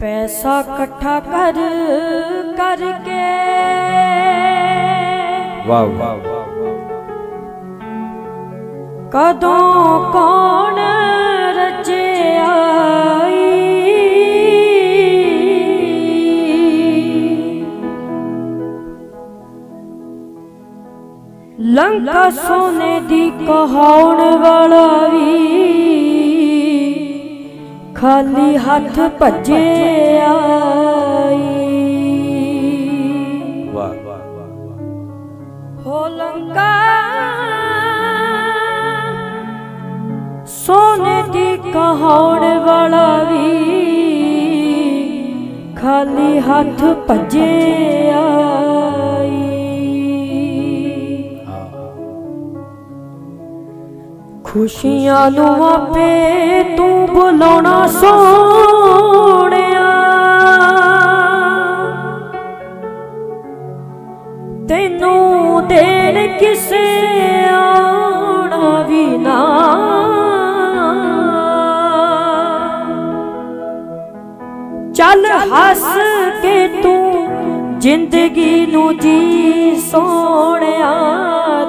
ਪੈਸਾ ਇਕੱਠਾ ਕਰ ਕਰਕੇ। ਵਾਹ ਵਾਹ ਕਦੋਂ ਕੌਣ ਲੰਕਾ ਸੋਨੇ ਦੀ ਕਹਾਉਣ ਵਾਲਾ ਵੀ ਖਾਲੀ ਹੱਥ ਭੱਜੇ ਆਈ। ਵਾਹ ਹੋ ਲੰਕਾ ਸੋਨੇ ਦੀ ਕਹਾਉਣ ਵਾਲਾ ਵੀ ਖਾਲੀ ਹੱਥ ਭੱਜੇ ਖੁਸ਼ੀਆਂ ਨੂੰ ਆਪੇ ਤੂੰ ਬੁਲਾਉਣਾ ਸੋਹਣਿਆ। ਤੈਨੂੰ ਦੇਣ ਕਿਸੇ ਆਉਣਾ ਵੀ ਨਾ। ਚੱਲ ਹੱਸ ਕੇ ਤੂੰ ਜ਼ਿੰਦਗੀ ਨੂੰ ਜੀ ਸੋਹਣਿਆ,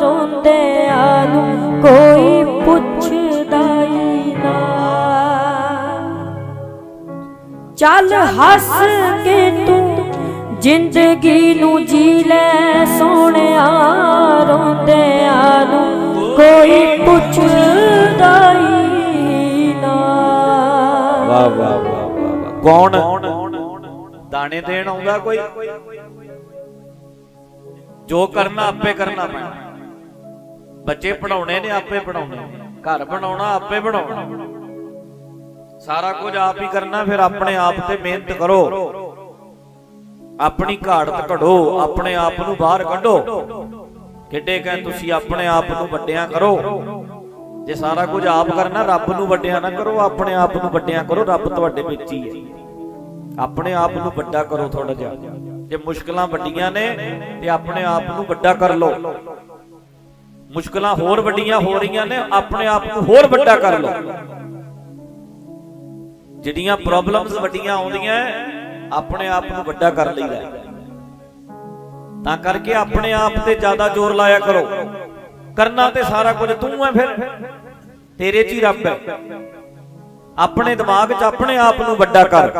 ਰੋਂਦਿਆਂ ਨੂੰ ਕੋਈ ਪੁੱਛਦਾ ਹੀ ਨਾ। ਚੱਲ ਹੱਸ ਕੇ ਤੂੰ ਜ਼ਿੰਦਗੀ ਨੂੰ ਜੀ ਲੈ ਸੋਹਣਿਆ ਰੋਂਦਿਆਂ ਨੂੰ। ਕੋਈ ਪੁੱਛਦਾ ਹੀ ਨਾ। ਵਾਹ ਵਾਹ ਵਾਹ ਵਾਹ। ਕੌਣ? ਦਾਣੇ ਦੇਣ ਆਉਂਦਾ ਕੋਈ? ਜੋ ਕਰਨਾ, ਆਪੇ ਕਰਨਾ ਪੈਣਾ। ਬੱਚੇ ਪੜਾਉਣੇ ਨੇ, ਆਪੇ ਪੜਾਉਣੇ ਘਰ ਬਣਾਉਣਾ, ਆਪੇ ਬਣਾਉਣਾ। ਸਾਰਾ ਕੁਝ ਆਪ ਹੀ ਕਰਨਾ, ਫਿਰ ਆਪਣੇ ਆਪ ਤੇ ਮਿਹਨਤ ਕਰੋ। ਆਪਣੀ ਘਾੜਤ ਘੜੋ ਆਪਣੇ ਆਪ ਨੂੰ ਬਾਹਰ ਕੱਢੋ। ਕਿੱਡੇ ਕਹੇ ਤੁਸੀਂ ਆਪਣੇ ਆਪ ਨੂੰ ਵੱਡਿਆਂ ਕਰੋ। ਜੇ ਸਾਰਾ ਕੁਝ ਆਪ ਕਰਨਾ, ਰੱਬ ਨੂੰ ਵੱਡਿਆਂ ਨਾ ਕਰੋ, ਆਪਣੇ ਆਪ ਨੂੰ ਵੱਡਿਆਂ ਕਰੋ, ਰੱਬ ਤੁਹਾਡੇ ਵਿੱਚ ਹੀ ਹੈ। ਆਪਣੇ ਆਪ ਨੂੰ ਵੱਡਾ ਕਰੋ ਥੋੜਾ ਜਿਹਾ। ਜੇ ਮੁਸ਼ਕਲਾਂ ਵੱਡੀਆਂ ਨੇ, ਤੇ ਆਪਣੇ ਆਪ ਨੂੰ ਵੱਡਾ ਕਰ ਲਓ। ਮੁਸ਼ਕਲਾਂ ਹੋਰ ਵੱਡੀਆਂ ਹੋ ਰਹੀਆਂ ਨੇ ਆਪਣੇ ਆਪ ਨੂੰ ਹੋਰ ਵੱਡਾ ਕਰ ਲਓ। ਜਿਹੜੀਆਂ ਪ੍ਰੋਬਲਮਸ ਵੱਡੀਆਂ ਆਉਂਦੀਆਂ ਆਪਣੇ ਆਪ ਨੂੰ ਵੱਡਾ ਕਰ ਲਈਦਾ ਤਾਂ ਕਰਕੇ ਆਪਣੇ ਆਪ ਤੇ ਜ਼ਿਆਦਾ ਜ਼ੋਰ ਲਾਇਆ ਕਰੋ। ਕਰਨਾ ਤੇ ਸਾਰਾ ਕੁਝ ਤੂੰ ਹੈ ਫਿਰ। ਤੇਰੇ 'ਚ ਹੀ ਰੱਬ ਹੈ। ਆਪਣੇ ਦਿਮਾਗ 'ਚ ਆਪਣੇ ਆਪ ਨੂੰ ਵੱਡਾ ਕਰ।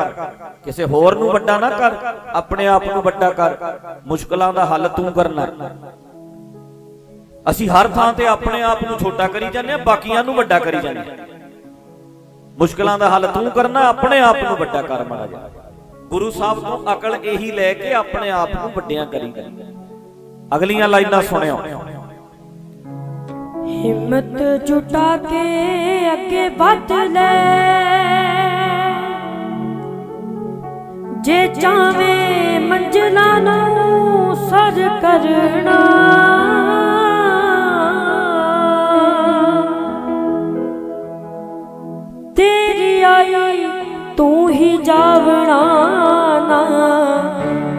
ਕਿਸੇ ਹੋਰ ਨੂੰ ਵੱਡਾ ਨਾ ਕਰ। ਆਪਣੇ ਆਪ ਨੂੰ ਵੱਡਾ ਕਰ। ਮੁਸ਼ਕਲਾਂ ਦਾ ਹੱਲ ਤੂੰ ਕਰਨਾ। ਅਸੀਂ ਹਰ ਥਾਂ ਤੇ ਆਪਣੇ ਆਪ ਨੂੰ ਛੋਟਾ ਕਰੀ ਜਾਂਦੇ ਆ ਬਾਕੀਆਂ ਨੂੰ ਵੱਡਾ ਕਰੀ ਜਾਂਦੇ ਆ ਮੁਸ਼ਕਲਾਂ ਦਾ ਹੱਲ ਤੂੰ ਕਰਨਾ, ਆਪਣੇ ਆਪ ਨੂੰ ਵੱਡਾ ਕਰ ਮਾੜਾ ਜਾ ਗੁਰੂ ਸਾਹਿਬ ਤੋਂ ਅਕਲ ਇਹੀ ਲੈ ਕੇ ਆਪਣੇ ਆਪ ਨੂੰ ਵੱਡਿਆਂ ਕਰੀ ਜਾਂਦੇ ਅਗਲੀਆਂ ਲਾਈਨਾਂ ਸੁਣਿਓ। ਹਿੰਮਤ ਜੁਟਾ ਕੇ ਅੱਗੇ ਵੱਧ ਲੈ। ਜੇ ਚਾਵੇਂ ਮੰਜ਼ਲਾਂ ਨੂੰ ਸਰ ਕਰਨਾ। ਜਾਵਣਾ ਨਾ,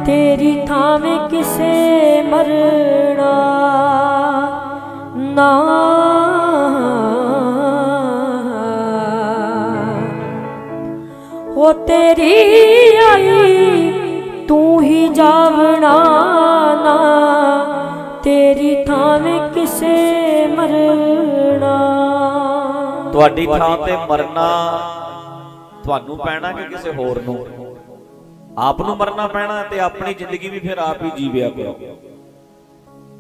ਤੇਰੀ ਥਾਵੇਂ ਕਿਸੇ ਮਰਣਾ ਨਾ। ਹੋ ਤੇਰੀ ਆਈ, ਤੂੰ ਹੀ ਜਾਵਣਾ ਨਾ, ਤੇਰੀ ਥਾਵੇਂ ਕਿਸੇ ਮਰਣਾ ਤੁਹਾਡੀ ਥਾਂ ਤੇ ਮਰਨਾ ਤੁਹਾਨੂੰ ਪੈਣਾ ਕਿ ਕਿਸੇ ਹੋਰ ਨੂੰ? ਆਪ ਨੂੰ ਮਰਨਾ ਪੈਣਾ ਤੇ ਆਪਣੀ ਜ਼ਿੰਦਗੀ ਵੀ ਫਿਰ ਆਪ ਹੀ ਜੀਵਿਆ ਕਰੋ।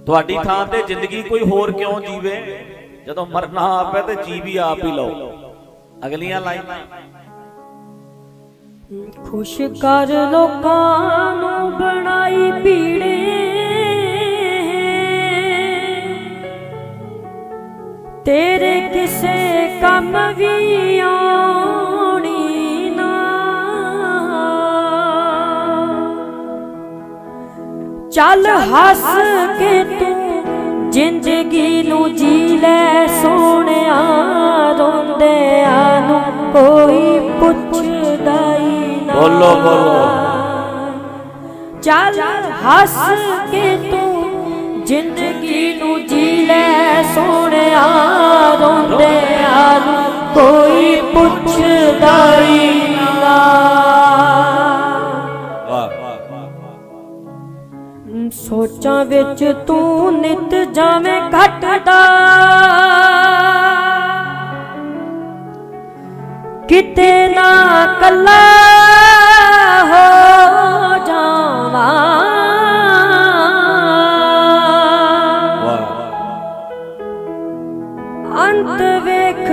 ਤੁਹਾਡੀ ਥਾਂ ਤੇ ਜ਼ਿੰਦਗੀ ਕੋਈ ਹੋਰ ਕਿਉਂ ਜੀਵੇ? ਜਦੋਂ ਮਰਨਾ ਆਪ ਹੈ ਤੇ ਜੀ ਵੀ ਆਪ ਹੀ ਲਓ। ਅਗਲੀਆਂ ਲਾਈਨਾਂ। ਖੁਸ਼ ਕਰ ਲੋਕਾਂ ਨੂੰ ਬਣਾਈ ਪੀੜੇ। ਤੇਰੇ ਕਿਸੇ ਕੰਮ ਵੀ ਆਉਣੀ ਚੱਲ ਹੱਸ ਕੇ ਤੂੰ ਜ਼ਿੰਦਗੀ ਨੂੰ ਜੀ ਲੈ ਸੋਹਣਿਆ ਰੋਂਦਿਆਂ ਨੂੰ ਕੋਈ ਪੁੱਛਦਾ ਹੀ ਨਾ ਬੋਲੋ, ਬੋਲੋ। ਚੱਲ ਹੱਸ ਕੇ ਤੂੰ ਜ਼ਿੰਦਗੀ ਨੂੰ ਜੀ ਲੈ ਸੋਹਣਿਆ ਰੋਂਦਿਆਂ ਵਿੱਚ ਤੂੰ ਨਿਤ ਜਾਵੇਂ ਘਟਦਾ। ਕਿਤੇ ਨਾ ਕੱਲਾ ਹੋ ਜਾਵਾਂ। ਅੰਤ ਵੇਖ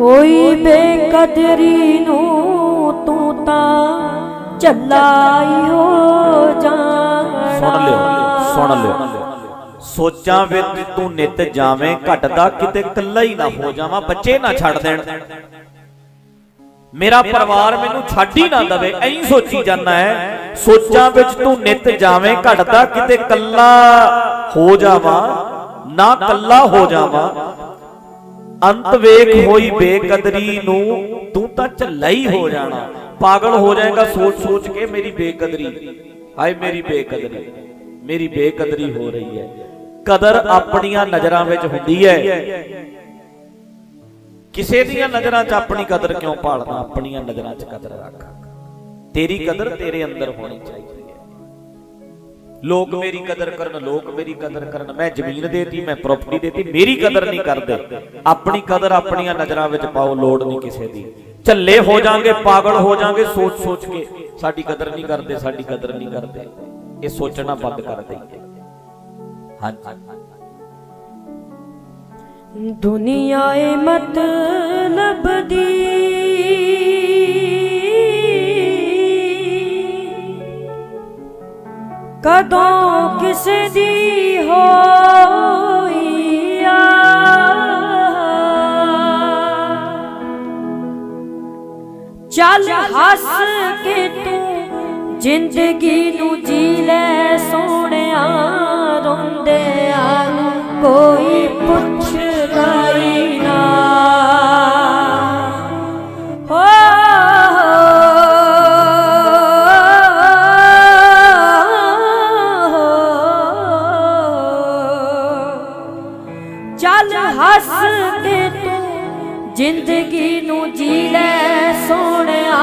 ਹੋਈ ਬੇਕਦਰੀ ਨੂੰ ਤੂੰ ਤਾਂ ਝੱਲਾਈ ਹੋ ਜਾਣਾ। ਸੁਣ ਲਿਓ। ਸੁਣ ਲਿਓ। ਸੋਚਾਂ ਵਿੱਚ ਤੂੰ ਨਿਤ ਜਾਵੇਂ, ਘਟਦਾ ਕਿਤੇ ਕੱਲਾ ਹੀ ਨਾ ਹੋ ਜਾਵਾਂ, ਬੱਚੇ ਨਾ ਛੱਡ ਦੇਣ। ਮੇਰਾ ਪਰਿਵਾਰ ਮੈਨੂੰ ਛੱਡ ਹੀ ਨਾ ਦਵੇ, ਐਂ ਸੋਚੀ ਜਾਂਦਾ ਹੈ। ਸੋਚਾਂ ਵਿੱਚ ਤੂੰ ਨਿਤ ਜਾਵੇਂ, ਘਟਦਾ ਕਿਤੇ ਕੱਲਾ ਹੋ ਜਾਵਾਂ, ਨਾ ਕੱਲਾ ਹੋ ਜਾਵਾਂ। ਅੰਤ ਵੇਖ ਹੋਈ ਬੇਕਦਰੀ ਨੂੰ, ਤੂੰ ਤਾਂ ਝੱਲਾ ਹੀ ਹੋ ਜਾਣਾ। ਪਾਗਲ ਹੋ ਜਾਏਗਾ ਸੋਚ ਸੋਚ ਕੇ ਮੇਰੀ ਬੇਕਦਰੀ। ਹਾਏ ਮੇਰੀ ਬੇਕਦਰੀ। ਮੇਰੀ ਬੇਕਦਰੀ ਹੋ ਰਹੀ ਹੈ। ਕਦਰ ਆਪਣੀਆਂ ਨਜ਼ਰਾਂ ਵਿੱਚ ਹੁੰਦੀ ਹੈ। ਕਿਸੇ ਦੀਆਂ ਨਜ਼ਰਾਂ 'ਚ ਆਪਣੀ ਕਦਰ ਕਿਉਂ ਪਾਲਣਾ? ਆਪਣੀਆਂ ਨਜ਼ਰਾਂ 'ਚ ਕਦਰ ਰੱਖ। ਤੇਰੀ ਕਦਰ ਤੇਰੇ ਅੰਦਰ ਹੋਣੀ ਚਾਹੀਦੀ ਹੈ। ਲੋਕ ਮੇਰੀ ਕਦਰ ਕਰਨ, ਲੋਕ ਮੇਰੀ ਕਦਰ ਕਰਨ। ਮੈਂ ਜ਼ਮੀਨ ਦੇਤੀ, ਮੈਂ ਪ੍ਰਾਪਰਟੀ ਦੇਤੀ, ਮੇਰੀ ਕਦਰ ਨਹੀਂ ਕਰਦੇ। ਆਪਣੀ ਕਦਰ ਆਪਣੀਆਂ ਨਜ਼ਰਾਂ ਵਿੱਚ ਪਾਓ, ਲੋੜ ਨਹੀਂ ਕਿਸੇ ਦੀ। ਝੱਲੇ ਹੋ ਜਾਾਂਗੇ, ਪਾਗਲ ਹੋ ਜਾਾਂਗੇ ਸੋਚ ਸੋਚ ਕੇ। ਸਾਡੀ ਕਦਰ ਨਹੀਂ ਕਰਦੇ, ਸਾਡੀ ਕਦਰ ਨਹੀਂ ਕਰਦੇ। ਇਹ ਸੋਚਣਾ ਬੰਦ ਕਰ ਦਈਏ ਹਾਂਜੀ ਦੁਨੀਆ ਏ ਮਤਲਬ ਦੀ ਕਦੋਂ ਕਿਸੇ ਦੀ ਹੋਈ ਆ ਚੱਲ ਹੱਸ ਕੇ ਤੂੰ ਜ਼ਿੰਦਗੀ ਨੂੰ ਜੀ ਲੈ ਸੋਹਣਿਆ ਰੋਂਦਿਆਂ ਨੂੰ ਕੋਈ ਪੁੱਛਦਾ ਹੀ ਨਾ। ਹੋ, ਚੱਲ ਹੱਸ ਕੇ ਤੂੰ ਜ਼ਿੰਦਗੀ ਨੂੰ ਜੀ ਲੈ ਸੋਹਣਿਆ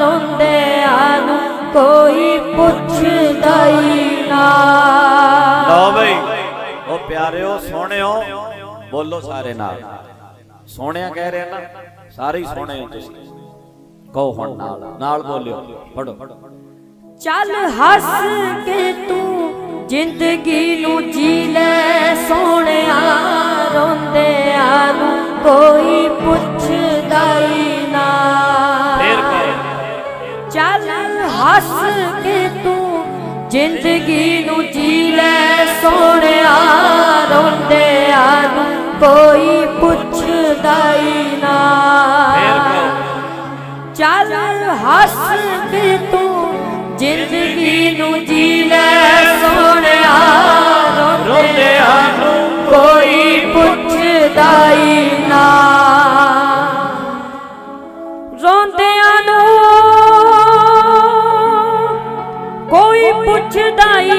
ਰੋਂਦਿਆਂ ਨੂੰ ਕੋਈ ਪੁੱਛਦਾ ਹੀ ਨਾ। ਲਓ ਬਈ ਉਹ ਪਿਆਰਿਓ ਸੋਹਣਿਓ ਬੋਲੋ ਸਾਰੇ ਨਾਲ। ਸੋਹਣਿਆ ਕਹਿ ਰਹੇ ਨਾ ਸਾਰੇ ਹੀ ਸੋਹਣੇ ਹੋ ਤੁਸੀਂ। ਕਹੋ ਹੁਣ ਨਾਲ ਨਾਲ ਬੋਲਿਓ ਪੜੋ ਚੱਲ ਹੱਸ ਕੇ ਤੂੰ ਜ਼ਿੰਦਗੀ ਨੂੰ ਜੀ ਲੈ ਸੋਹਣਿਆ ਰੋਂਦਿਆਂ ਨੂੰ ਕੋਈ ਪੁੱਛਦਾ ਹੀ ਹੱਸ ਕੇ ਤੂੰ ਜ਼ਿੰਦਗੀ ਨੂੰ ਜੀ ਲੈ ਸੋਹਣਿਆ ਰੋਂਦਿਆਂ ਨੂੰ ਕੋਈ ਪੁੱਛਦਾ ਹੀ ਨਾ। ਚੱਲ ਹੱਸ ਕੇ ਤੂੰ ਜ਼ਿੰਦਗੀ ਨੂੰ ਜੀ ਲੈ ਸੋਹਣਿਆ ਰੋਂਦਿਆਂ ਨੂੰ ਕੋਈ ਪੁੱਛਦਾ ਹੀ ਪੁੱਛਦਾ ਹੀ